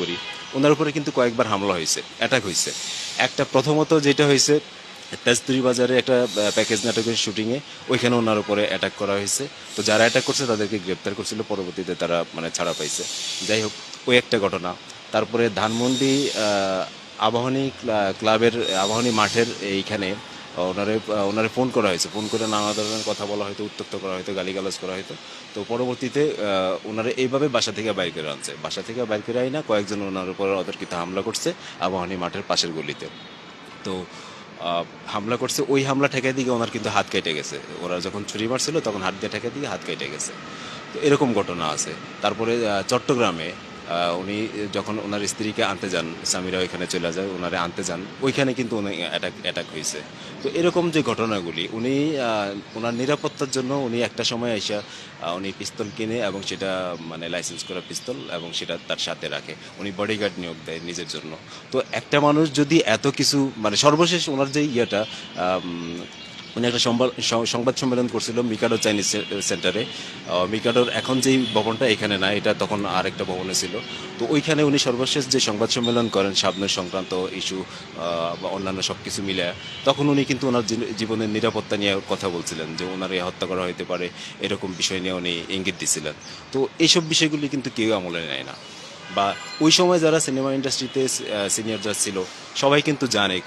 করি। ওনার উপরে কিন্তু কয়েকবার হামলা হয়েছে অ্যাটাক হয়েছে। একটা প্রথমত যেটা হয়েছে তেজতুরি বাজারে একটা প্যাকেজ নাটকের শুটিংয়ে ওইখানে ওনার উপরে অ্যাটাক করা হয়েছে। তো যারা অ্যাটাক করছে তাদেরকে গ্রেপ্তার করছিল, পরবর্তীতে তারা মানে ছাড়া পাইছে। যাই হোক, ওই একটা ঘটনা। তারপরে ধানমন্ডি আবাহনী ক্লা- ক্লাবের, আবাহনী মাঠের এইখানে ওনারে ওনারে ফোন করা হয়েছে। ফোন করে নানা ধরনের কথা বলা হয়তো উত্তক্ত করা হয়তো, গালিগালাজ করা হয়তো। তো পরবর্তীতে ওনারা এইভাবে বাসা থেকে বাইর করে আনছে। বাসা থেকে বাইর করে আই না কয়েকজন ওনার উপর অতর্কিত হামলা করছে আবাহনী মাঠের পাশের গলিতে। তো হামলা করছে, ওই হামলা ঠেকাই দিকে ওনার কিন্তু হাত কেটে গেছে। ওরা যখন ছুরি মারছিল, তখন হাত দিয়ে ঠেকাই দিকে হাত কেটে গেছে। তো এরকম ঘটনা আছে। তারপরে চট্টগ্রামে উনি যখন ওনার স্ত্রীকে আনতে যান, স্বামীরা ওইখানে চলে যায়, ওনারে আনতে যান, ওইখানে কিন্তু উনি অ্যাটাক অ্যাটাক হয়েছে। তো এরকম যে ঘটনাগুলি, উনি ওনার নিরাপত্তার জন্য উনি একটা সময় এসে উনি পিস্তল কিনে এবং সেটা মানে লাইসেন্স করা পিস্তল এবং সেটা তার সাথে রাখে। উনি বডিগার্ড নিয়োগ দেয় নিজের জন্য। তো একটা মানুষ যদি এত কিছু মানে সর্বশেষ ওনার যে ইয়েটা উনি একটা সংবাদ সম্মেলন করছিল মিকাডো চাইনিজ সেন্টারে। মিকাডোর এখন যেই ভবনটা এখানে না, এটা তখন আরেকটা ভবনে ছিল। তো ওইখানে উনি সর্বশেষ যে সংবাদ সম্মেলন করেন সাবনের সংক্রান্ত ইস্যু বা অন্যান্য সব কিছু মিলে, তখন উনি কিন্তু ওনার জীবনের নিরাপত্তা নিয়ে কথা বলছিলেন যে ওনার হত্যা করা হতে পারে, এরকম বিষয় নিয়ে উনি ইঙ্গিত দিছিলেন। তো এইসব বিষয়গুলি কিন্তু কেউ আমলে নেয় না। বা ওই সময় যারা সিনেমা ইন্ডাস্ট্রিতে সিনিয়র যারা ছিল, সবাই কিন্তু জানে